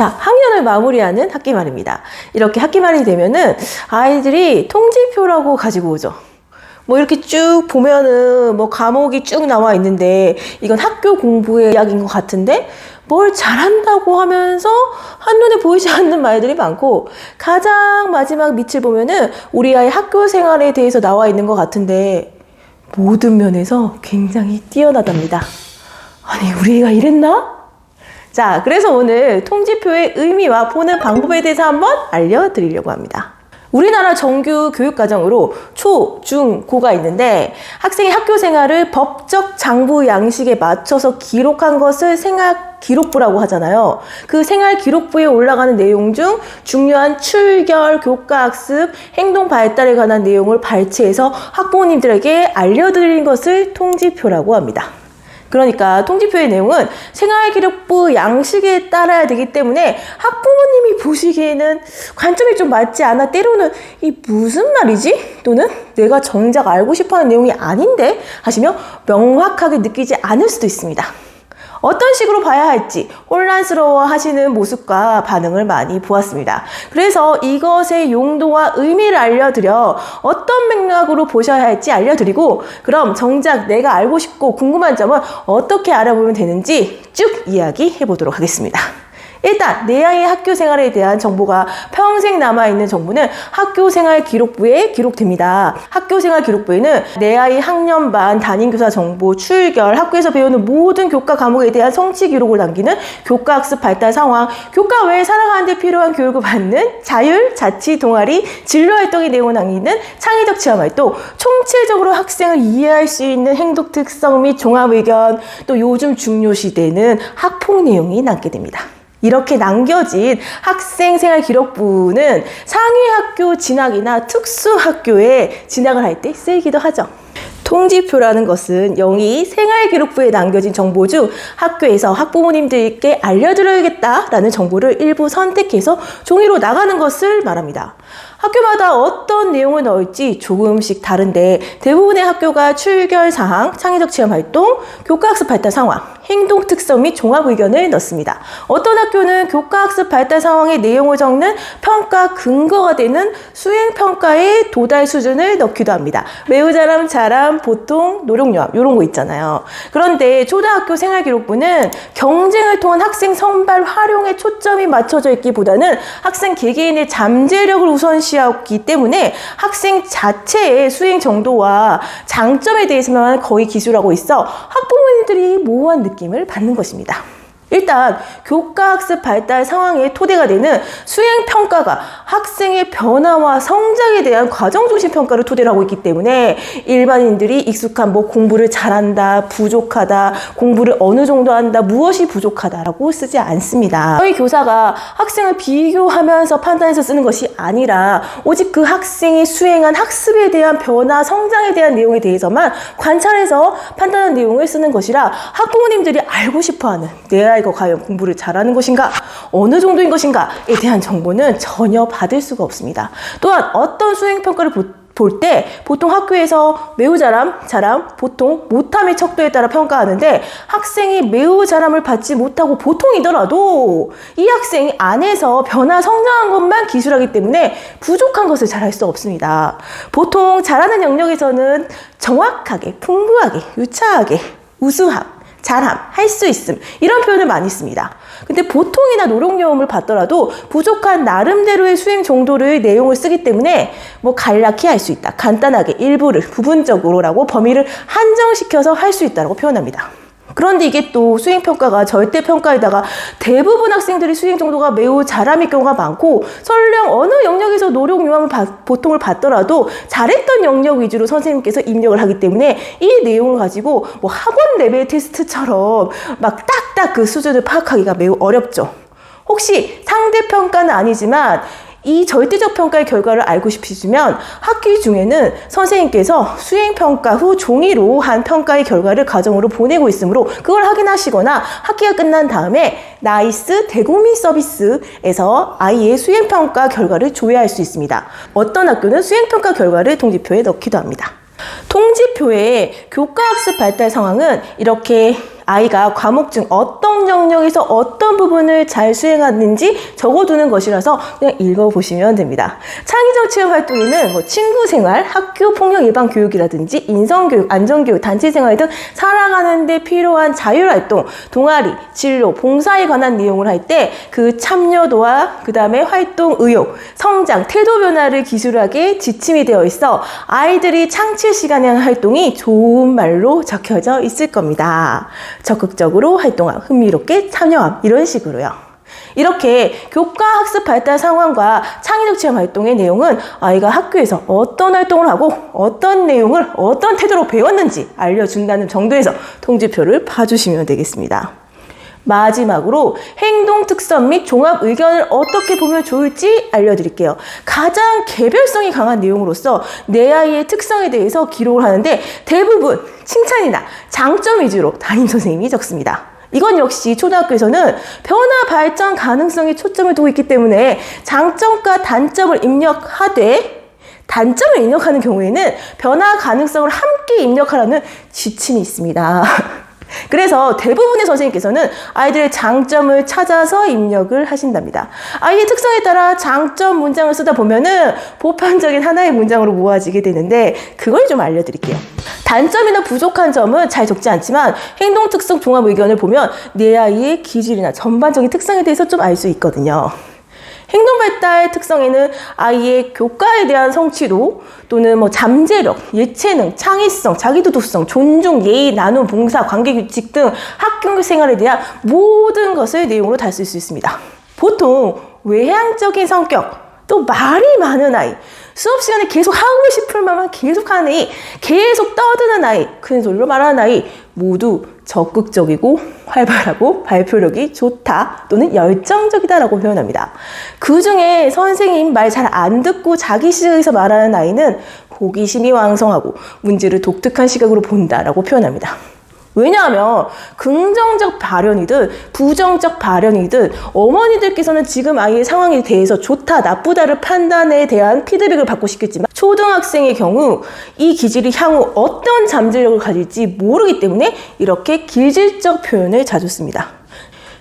자, 학년을 마무리하는 학기 말입니다. 이렇게 학기 말이 되면은 아이들이 통지표라고 가지고 오죠. 뭐 이렇게 쭉 보면은 뭐 과목이 쭉 나와 있는데 이건 학교 공부의 이야기인 것 같은데 뭘 잘한다고 하면서 한눈에 보이지 않는 말들이 많고 가장 마지막 밑을 보면은 우리 아이 학교 생활에 대해서 나와 있는 것 같은데 모든 면에서 굉장히 뛰어나답니다. 아니, 우리 애가 이랬나? 자, 그래서 오늘 통지표의 의미와 보는 방법에 대해서 한번 알려드리려고 합니다. 우리나라 정규 교육과정으로 초, 중, 고가 있는데 학생이 학교 생활을 법적 장부 양식에 맞춰서 기록한 것을 생활 기록부라고 하잖아요. 그 생활 기록부에 올라가는 내용 중 중요한 출결, 교과 학습, 행동 발달에 관한 내용을 발췌해서 학부모님들에게 알려드리는 것을 통지표라고 합니다. 그러니까 통지표의 내용은 생활기록부 양식에 따라야 되기 때문에 학부모님이 보시기에는 관점이 좀 맞지 않아 때로는 이 무슨 말이지? 또는 내가 정작 알고 싶어 하는 내용이 아닌데? 하시며 명확하게 느끼지 않을 수도 있습니다. 어떤 식으로 봐야 할지 혼란스러워 하시는 모습과 반응을 많이 보았습니다. 그래서 이것의 용도와 의미를 알려드려 어떤 맥락으로 보셔야 할지 알려드리고 그럼 정작 내가 알고 싶고 궁금한 점은 어떻게 알아보면 되는지 쭉 이야기해 보도록 하겠습니다. 일단 내 아이의 학교 생활에 대한 정보가 평생 남아있는 정보는 학교생활 기록부에 기록됩니다. 학교생활 기록부에는 내 아이 학년반 담임교사 정보, 출결, 학교에서 배우는 모든 교과 과목에 대한 성취 기록을 남기는 교과 학습 발달 상황, 교과 외에 살아가는 데 필요한 교육을 받는 자율, 자치, 동아리, 진로 활동의 내용을 남기는 창의적 체험 활동, 총체적으로 학생을 이해할 수 있는 행동 특성 및 종합 의견, 또 요즘 중요시되는 학폭 내용이 남게 됩니다. 이렇게 남겨진 학생 생활 기록부는 상위 학교 진학이나 특수 학교에 진학을 할 때 쓰이기도 하죠. 통지표라는 것은 영희 생활기록부에 남겨진 정보 중 학교에서 학부모님들께 알려드려야겠다라는 정보를 일부 선택해서 종이로 나가는 것을 말합니다. 학교마다 어떤 내용을 넣을지 조금씩 다른데 대부분의 학교가 출결 사항, 창의적 체험 활동, 교과학습 발달 상황, 행동 특성 및 종합 의견을 넣습니다. 어떤 학교는 교과학습 발달 상황의 내용을 적는 평가 근거가 되는 수행 평가의 도달 수준을 넣기도 합니다. 매우 잘함, 잘함, 보통, 노력요합 이런 거 있잖아요. 그런데 초등학교 생활기록부는 경쟁을 통한 학생 선발 활용에 초점이 맞춰져 있기보다는 학생 개개인의 잠재력을 우선시하기 때문에 학생 자체의 수행 정도와 장점에 대해서만 거의 기술하고 있어 학부모 님들이 모호한 느낌을 받는 것입니다. 일단 교과학습 발달 상황의 토대가 되는 수행 평가가 학생의 변화와 성장에 대한 과정 중심 평가를 토대로 하고 있기 때문에 일반인들이 익숙한 뭐 공부를 잘한다, 부족하다, 공부를 어느 정도 한다, 무엇이 부족하다라고 쓰지 않습니다. 저희 교사가 학생을 비교하면서 판단해서 쓰는 것이 아니라 오직 그 학생이 수행한 학습에 대한 변화, 성장에 대한 내용에 대해서만 관찰해서 판단한 내용을 쓰는 것이라 학부모님들이 알고 싶어하는 내아 이가 과연 공부를 잘하는 것인가, 어느 정도인 것인가에 대한 정보는 전혀 받을 수가 없습니다. 또한 어떤 수행 평가를 볼 때 보통 학교에서 매우 잘함, 잘함, 보통, 못함의 척도에 따라 평가하는데 학생이 매우 잘함을 받지 못하고 보통이더라도 이 학생이 안에서 변화, 성장한 것만 기술하기 때문에 부족한 것을 잘할 수 없습니다. 보통 잘하는 영역에서는 정확하게, 풍부하게, 유차하게, 우수함, 잘함, 할 수 있음 이런 표현을 많이 씁니다. 근데 보통이나 노력요험을 받더라도 부족한 나름대로의 수행 정도를 내용을 쓰기 때문에 뭐 간략히 할 수 있다. 간단하게 일부를 부분적으로라고 범위를 한정시켜서 할 수 있다고 표현합니다. 그런데 이게 또 수행 평가가 절대 평가에다가 대부분 학생들이 수행 정도가 매우 잘함일 경우가 많고 설령 어느 영역에서 노력 요함을 보통을 받더라도 잘했던 영역 위주로 선생님께서 입력을 하기 때문에 이 내용을 가지고 뭐 학원 레벨 테스트처럼 막 딱딱 그 수준을 파악하기가 매우 어렵죠. 혹시 상대평가는 아니지만 이 절대적 평가의 결과를 알고 싶으시면 학기 중에는 선생님께서 수행 평가 후 종이로 한 평가의 결과를 가정으로 보내고 있으므로 그걸 확인하시거나 학기가 끝난 다음에 나이스 대국민 서비스에서 아이의 수행 평가 결과를 조회할 수 있습니다. 어떤 학교는 수행 평가 결과를 통지표에 넣기도 합니다. 통지표의 교과학습 발달 상황은 이렇게 아이가 과목 중 어떤 영역에서 어떤 부분을 잘 수행하는지 적어두는 것이라서 그냥 읽어보시면 됩니다. 창의적 체험 활동에는 뭐 친구 생활, 학교 폭력 예방 교육이라든지 인성교육, 안전교육, 단체 생활 등 살아가는 데 필요한 자율활동, 동아리, 진로, 봉사에 관한 내용을 할 때 그 참여도와 그 다음에 활동 의욕, 성장, 태도 변화를 기술하게 지침이 되어 있어 아이들이 시간에 하는 활동이 좋은 말로 적혀져 있을 겁니다. 적극적으로 활동함, 흥미롭게 참여함 이런 식으로요. 이렇게 교과 학습 발달 상황과 창의적 체험 활동의 내용은 아이가 학교에서 어떤 활동을 하고 어떤 내용을 어떤 태도로 배웠는지 알려준다는 정도에서 통지표를 봐주시면 되겠습니다. 마지막으로 행동 특성 및 종합 의견을 어떻게 보면 좋을지 알려드릴게요. 가장 개별성이 강한 내용으로서 내 아이의 특성에 대해서 기록을 하는데 대부분 칭찬이나 장점 위주로 담임 선생님이 적습니다. 이건 역시 초등학교에서는 변화 발전 가능성에 초점을 두고 있기 때문에 장점과 단점을 입력하되 단점을 입력하는 경우에는 변화 가능성을 함께 입력하라는 지침이 있습니다. 그래서 대부분의 선생님께서는 아이들의 장점을 찾아서 입력을 하신답니다. 아이의 특성에 따라 장점 문장을 쓰다 보면은 보편적인 하나의 문장으로 모아지게 되는데 그걸 좀 알려드릴게요. 단점이나 부족한 점은 잘 적지 않지만 행동 특성 종합 의견을 보면 내 아이의 기질이나 전반적인 특성에 대해서 좀 알 수 있거든요. 행동 발달 특성에는 아이의 교과에 대한 성취도 또는 뭐 잠재력, 예체능, 창의성, 자기도도성, 존중, 예의, 나눔, 봉사, 관계 규칙 등 학교 생활에 대한 모든 것을 내용으로 다쓸수 있습니다. 보통 외향적인 성격, 또 말이 많은 아이, 수업 시간에 계속 하고 싶을 말만 계속 하는 아이, 계속 떠드는 아이, 큰 소리로 말하는 아이, 모두 적극적이고 활발하고 발표력이 좋다 또는 열정적이다라고 표현합니다. 그 중에 선생님 말 잘 안 듣고 자기 시각에서 말하는 아이는 호기심이 왕성하고 문제를 독특한 시각으로 본다라고 표현합니다. 왜냐하면 긍정적 발현이든 부정적 발현이든 어머니들께서는 지금 아이의 상황에 대해서 좋다 나쁘다를 판단에 대한 피드백을 받고 싶겠지만 초등학생의 경우 이 기질이 향후 어떤 잠재력을 가질지 모르기 때문에 이렇게 기질적 표현을 자주 씁니다.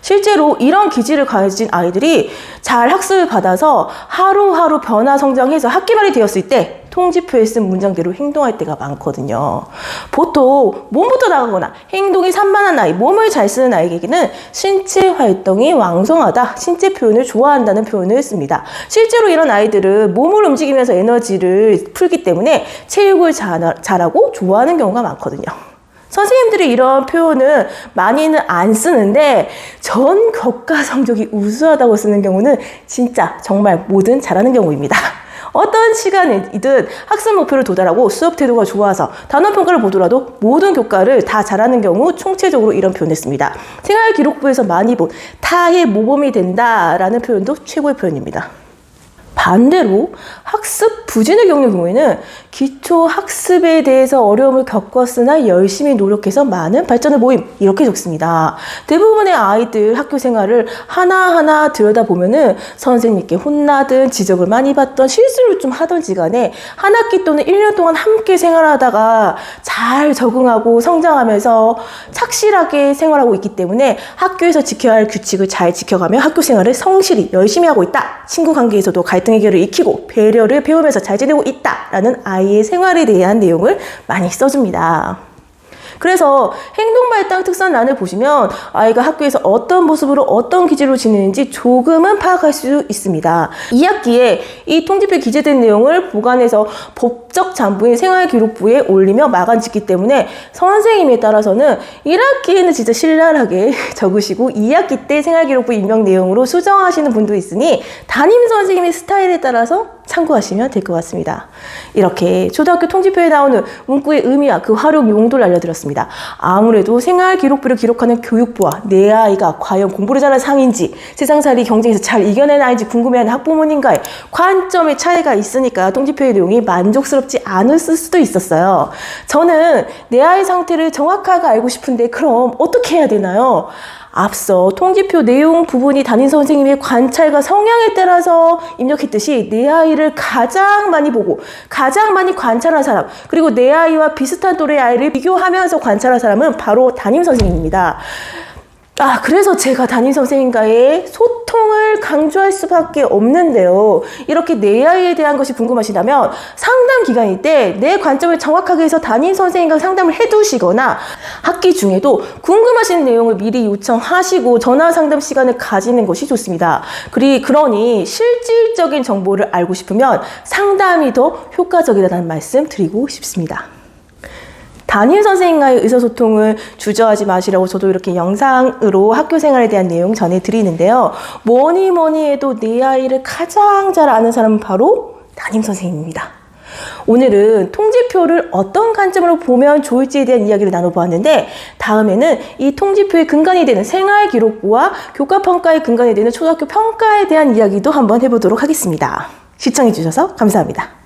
실제로 이런 기질을 가진 아이들이 잘 학습을 받아서 하루하루 변화 성장해서 학기 말이 되었을 때 통지표에 쓴 문장대로 행동할 때가 많거든요. 보통 몸부터 나가거나 행동이 산만한 아이, 몸을 잘 쓰는 아이에게는 신체 활동이 왕성하다, 신체 표현을 좋아한다는 표현을 씁니다. 실제로 이런 아이들은 몸을 움직이면서 에너지를 풀기 때문에 체육을 잘, 잘하고 좋아하는 경우가 많거든요. 선생님들이 이런 표현은 많이는 안 쓰는데 전 교과 성적이 우수하다고 쓰는 경우는 진짜 정말 뭐든 잘하는 경우입니다. 어떤 시간이든 학습 목표를 도달하고 수업 태도가 좋아서 단원 평가를 보더라도 모든 교과를 다 잘하는 경우 총체적으로 이런 표현을 씁니다. 생활 기록부에서 많이 본 타의 모범이 된다라는 표현도 최고의 표현입니다. 반대로 학습 부진을 겪는 경우에는 기초 학습에 대해서 어려움을 겪었으나 열심히 노력해서 많은 발전을 모임 이렇게 적습니다. 대부분의 아이들 학교 생활을 하나하나 들여다보면은 선생님께 혼나든 지적을 많이 받던 실수를 좀 하던지 간에 한 학기 또는 1년 동안 함께 생활하다가 잘 적응하고 성장하면서 착실하게 생활하고 있기 때문에 학교에서 지켜야 할 규칙을 잘 지켜가며 학교 생활을 성실히 열심히 하고 있다. 친구 관계에서도 갈등 해결을 익히고 배려를 배우면서 잘 지내고 있다라는 아이의 생활에 대한 내용을 많이 써줍니다. 그래서 행동발달 특성란을 보시면 아이가 학교에서 어떤 모습으로 어떤 기질로 지내는지 조금은 파악할 수 있습니다. 2학기에 이 통지표에 기재된 내용을 보관해서 법적 잠부인 생활기록부에 올리며 마감 짓기 때문에 선생님에 따라서는 1학기에는 진짜 신랄하게 적으시고 2학기 때 생활기록부 입력 내용으로 수정하시는 분도 있으니 담임 선생님의 스타일에 따라서 참고하시면 될 것 같습니다. 이렇게 초등학교 통지표에 나오는 문구의 의미와 그 활용 용도를 알려드렸습니다. 아무래도 생활 기록부를 기록하는 교육부와 내 아이가 과연 공부를 잘하는 상인지 세상살이 경쟁에서 잘 이겨낸 아이인지 궁금해하는 학부모님과의 관점의 차이가 있으니까 통지표의 내용이 만족스럽지 않을 수도 있었어요. 저는 내 아이 상태를 정확하게 알고 싶은데 그럼 어떻게 해야 되나요? 앞서 통지표 내용 부분이 담임 선생님의 관찰과 성향에 따라서 입력했듯이 내 아이를 가장 많이 보고 가장 많이 관찰한 사람 그리고 내 아이와 비슷한 또래 아이를 비교하면서 관찰한 사람은 바로 담임 선생님입니다. 아, 그래서 제가 담임 선생님과의 소통을 강조할 수밖에 없는데요. 이렇게 내 아이에 대한 것이 궁금하시다면 상담 기간일 때 내 관점을 정확하게 해서 담임 선생님과 상담을 해두시거나 학기 중에도 궁금하신 내용을 미리 요청하시고 전화 상담 시간을 가지는 것이 좋습니다. 그리, 그러니 실질적인 정보를 알고 싶으면 상담이 더 효과적이라는 말씀 드리고 싶습니다. 담임 선생님과의 의사소통을 주저하지 마시라고 저도 이렇게 영상으로 학교 생활에 대한 내용 전해드리는데요. 뭐니 뭐니 해도 내 아이를 가장 잘 아는 사람은 바로 담임 선생님입니다. 오늘은 통지표를 어떤 관점으로 보면 좋을지에 대한 이야기를 나눠보았는데 다음에는 이 통지표의 근간이 되는 생활기록부와 교과평가의 근간이 되는 초등학교 평가에 대한 이야기도 한번 해보도록 하겠습니다. 시청해주셔서 감사합니다.